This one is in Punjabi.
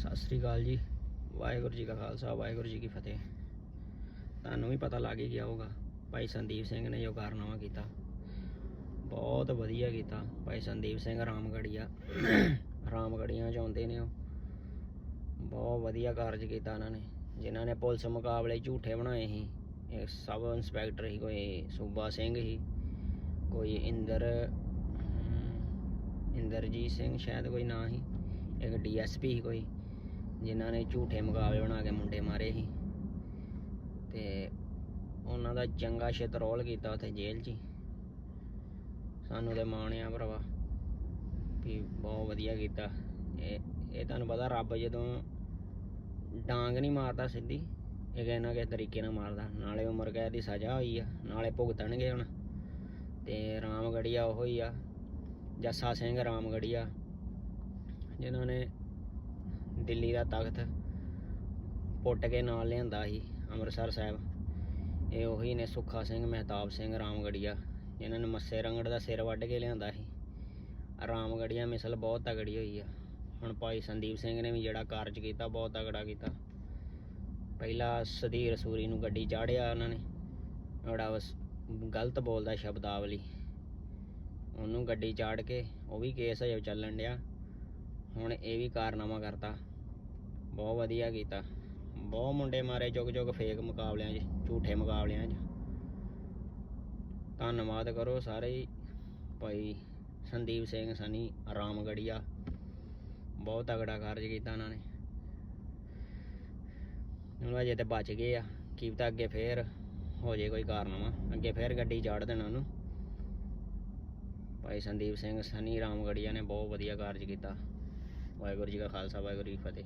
ਸਤਿ ਸ੍ਰੀ ਅਕਾਲ ਜੀ। ਵਾਹਿਗੁਰੂ ਜੀ ਕਾ ਖਾਲਸਾ, ਵਾਹਿਗੁਰੂ ਜੀ ਕੀ ਫਤਿਹ। ਤੁਹਾਨੂੰ ਵੀ ਪਤਾ ਲੱਗ ਹੀ ਗਿਆ ਹੋਗਾ ਭਾਈ ਸੰਦੀਪ ਸਿੰਘ ਨੇ ਜੋ ਕਾਰਨਾਮਾ ਕੀਤਾ। ਬਹੁਤ ਵਧੀਆ ਕੀਤਾ। ਭਾਈ ਸੰਦੀਪ ਸਿੰਘ ਰਾਮਗੜੀਆ, ਰਾਮਗੜੀਆਂ ਚ ਆਉਂਦੇ ਨੇ ਉਹ। ਬਹੁਤ ਵਧੀਆ ਕਾਰਜ ਕੀਤਾ ਉਹਨਾਂ ਨੇ, ਜਿਨ੍ਹਾਂ ਨੇ ਪੁਲਿਸ ਮੁਕਾਬਲੇ ਝੂਠੇ ਬਣਾਏ ਸੀ। ਇੱਕ ਸਬ ਇੰਸਪੈਕਟਰ ਸੀ, ਕੋਈ ਸੂਬਾ ਸਿੰਘ ਸੀ, ਕੋਈ ਇੰਦਰ ਇੰਦਰਜੀਤ ਸਿੰਘ, ਸ਼ਾਇਦ ਕੋਈ ਨਾਂ ਸੀ। ਇੱਕ ਡੀਐਸਪੀ ਸੀ ਕੋਈ। ਜਿਨ੍ਹਾਂ ਨੇ ਝੂਠੇ ਮੁਕਾਬਲੇ ਬਣਾ ਕੇ ਮੁੰਡੇ ਮਾਰੇ ਸੀ। ਤੇ ਉਹਨਾਂ ਦਾ ਚੰਗਾ ਛਿਤਰੋਲ ਕੀਤਾ ਉੱਥੇ ਜੇਲ੍ਹ 'ਚ ਹੀ। ਸਾਨੂੰ ਤੇ ਮਾਣ ਆ ਭਰਾਵਾ ਵੀ ਬਹੁਤ ਵਧੀਆ ਕੀਤਾ। ਇਹ ਇਹ ਤੁਹਾਨੂੰ ਪਤਾ ਰੱਬ ਜਦੋਂ ਡਾਂਗ ਨਹੀਂ ਮਾਰਦਾ ਸਿੱਧੀ, ਇਹ ਕਿਸੇ ਨਾ ਕਿਸੇ ਤਰੀਕੇ ਨਾਲ ਮਾਰਦਾ। ਨਾਲੇ ਉਮਰ ਕੈਦ ਦੀ ਸਜ਼ਾ ਹੋਈ ਆ, ਨਾਲੇ ਭੁਗਤਣਗੇ ਹੁਣ। ਤੇ ਰਾਮਗੜੀਆ ਉਹ ਹੀ ਆ, ਜੱਸਾ ਸਿੰਘ ਰਾਮਗੜੀਆ ਜਿਨ੍ਹਾਂ ਨੇ ਦਿੱਲੀ ਦਾ ਤਖਤ ਪੁੱਟ ਕੇ ਨਾਲ ਲਿਆਂਦਾ ਸੀ ਅੰਮ੍ਰਿਤਸਰ ਸਾਹਿਬ। ਇਹ ਉਹੀ ਨੇ ਸੁੱਖਾ ਸਿੰਘ, ਮਹਿਤਾਬ ਸਿੰਘ, ਰਾਮਗੜੀਆ ਇਹਨਾਂ ਨੇ ਮੱਸੇ ਰੰਗੜ ਦਾ ਸਿਰ ਵੱਢ ਕੇ ਲਿਆਂਦਾ ਸੀ। ਰਾਮਗੜੀਆ ਮਿਸਲ ਬਹੁਤ ਤਗੜੀ ਹੋਈ ਆ। ਹੁਣ ਭਾਈ ਸੰਦੀਪ ਸਿੰਘ ਨੇ ਵੀ ਜਿਹੜਾ ਕਾਰਜ ਕੀਤਾ, ਬਹੁਤ ਤਗੜਾ ਕੀਤਾ। ਪਹਿਲਾ ਸਧੀਰ ਸੂਰੀ ਨੂੰ ਗੱਡੀ ਚਾੜਿਆ ਉਹਨਾਂ ਨੇ। ਬੜਾ ਬਸ ਗਲਤ ਬੋਲਦਾ ਸ਼ਬਦਾਵਲੀ। ਉਹਨੂੰ ਗੱਡੀ ਚਾੜ ਕੇ ਉਹ ਵੀ ਕੇਸ ਹਜੇ ਚੱਲਣ ਡਿਆ। ਹੁਣ ਇਹ ਵੀ ਕਾਰਨਾਮਾ ਕਰਤਾ। ਬਹੁਤ ਵਧੀਆ ਕੀਤਾ। ਬਹੁਤ ਮੁੰਡੇ ਮਾਰੇ ਚੁੱਕ ਚੁੱਕ ਫੇਕ ਮੁਕਾਬਲਿਆਂ 'ਚ, ਝੂਠੇ ਮੁਕਾਬਲਿਆਂ 'ਚ। ਧੰਨਵਾਦ ਕਰੋ ਸਾਰੇ ਹੀ। ਭਾਈ ਸੰਦੀਪ ਸਿੰਘ, ਸਨੀ, ਰਾਮਗੜੀਆ। ਬਹੁਤ ਤਗੜਾ ਕਾਰਜ ਕੀਤਾ ਉਹਨਾਂ ਨੇ। ਉਹਨਾਂ ਅਜੇ ਤੇ ਬਚ ਗਏ ਆ। ਕੀ ਪਤਾ ਅੱਗੇ ਫੇਰ ਹੋ ਜੇ ਕੋਈ ਕਾਰਨਾਮਾ। ਅੱਗੇ ਫੇਰ ਗੱਡੀ ਚਾੜ ਦੇਣਾ ਉਹਨੂੰ। ਭਾਈ ਸੰਦੀਪ ਸਿੰਘ, ਸਨੀ, ਰਾਮਗੜੀਆ ਨੇ ਬਹੁਤ ਵਧੀਆ ਕਾਰਜ ਕੀਤਾ। ਵਾਹਿਗੁਰੂ ਜੀ ਕਾ ਖਾਲਸਾ, ਵਾਹਿਗੁਰੂ ਜੀ ਫਤਿਹ।